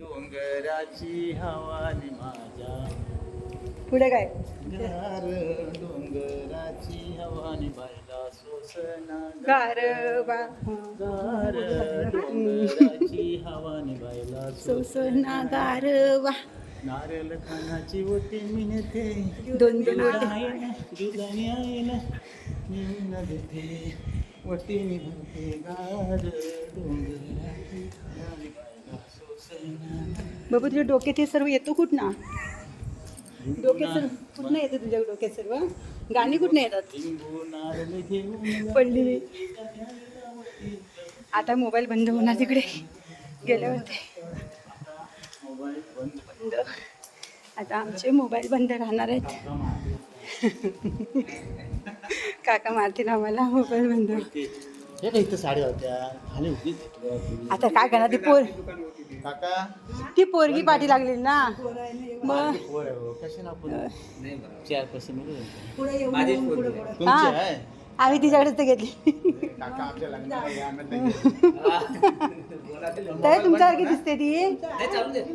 डोंगराची हवानी माझ्या. पुढे काय? गार डोंगराची हवानी बायला सोसना. गारवा गार डोंगराची हवानी बायला सोसना गारवा नारळ खानाची ओटी मिळते. दोन दोन. दुधाने आईला मिळून देते वटी निघते गार डोंगराची हवानी बाबा तुझ्या डोक्यात हे सर्व येतो कुठनं डोक्यात सर्व कुठनं येतं तुझ्या डोक्यात सर्व? गाणी कुठनं येतात? पडली आता मोबाईल बंद होणार तिकडे. गेल्यावरती बंद आता आमचे मोबाईल बंद राहणार आहेत. काका मारतील आम्हाला मोबाईल बंद. हे काय इथं साड्या होत्या खाली होती. आता काय करणार? ती पोर काका. ती पोरगी पाठी लागलेली ना. मग पोर आहे हो. कशाला आपण चार पैसे मिळू तुमची आहे? आम्ही तिच्याकडेच तर घेतली. काका आमच्या लग्नाला या, आम्ही नाही गेलो. तर तुमच्यासारखी दिसते ती?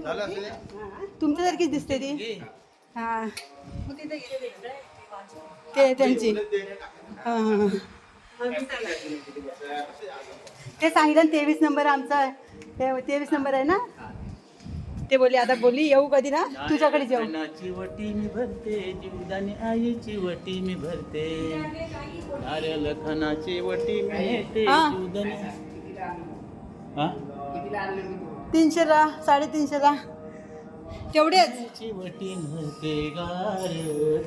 झालं? तुमच्यासारखीच दिसते ती? हा. ते त्यांची. हा, हा, हा. ते सांगितलं ना तेवीस नंबर आमचा ते तेवीस नंबर आहे ना? ते बोलले आता बोलली येऊ कधी ना? तुझ्याकडे येऊ नारळाची वटी मी भरते जीवदानी आईची वटी मी भरते. नारळ खनाची वटी मी नेते हा. जीवदानी तीनशेला साडेतीनशेला. तेवढेच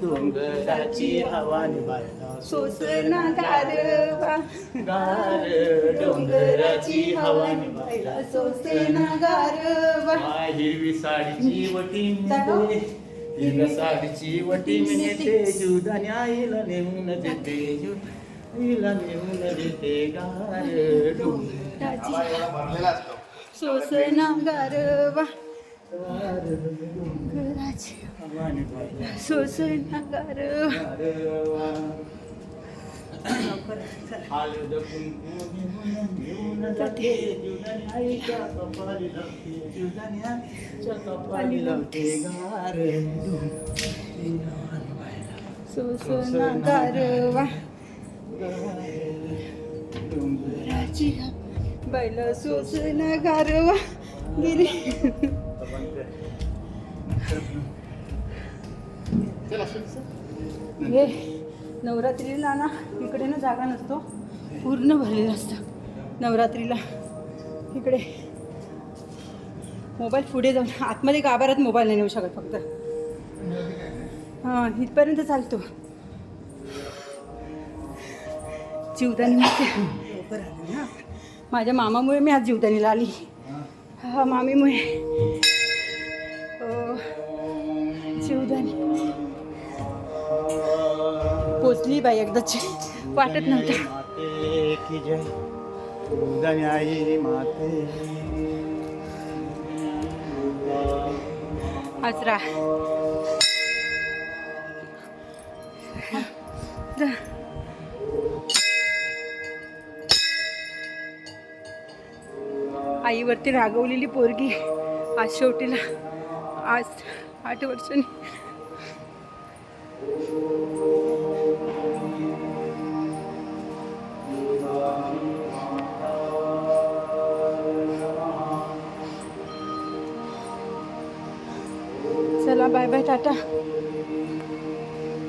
डोंगराची हवानी बायला सोसना गारवा गार डोंगराची हवानी बायला सोसेना गारवा हिरवी साडीची वटी मिळते हिरव्या साडीची वटी मिळते जुदाने आईला नेऊन देते आईला नेऊन देते गार डोंगराची सोसना गारवा. गार लावते डोंगराची सोसना गारवा बैल सोसना गारवा हे नवरात्रीला ना इकडे ना जागा नसतो. पूर्ण भरलेलं असतं. नवरात्रीला. इकडे. मोबाईल पुढे जाऊन आतमध्ये गाभारात मोबाईल नाही नेऊ शकत फक्त. हां इथपर्यंत चालतो. जीवदानी माझ्या मामामुळे मी आज जीवदानीला आली. हा मामीमुळे. जीवदानी पोचली बाई एकदाची वाटत नव्हतं. आई माते. आईवरती रागवलेली पोरगी आज शेवटीला आज आठ वर्षांनी. चला बाय बाय टाटा.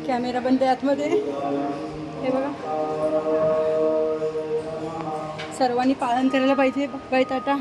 कॅमेरा बंद आहे आतमध्ये. हे बघा. सर्वांनी पालन करायला पाहिजे. बाय टाटा.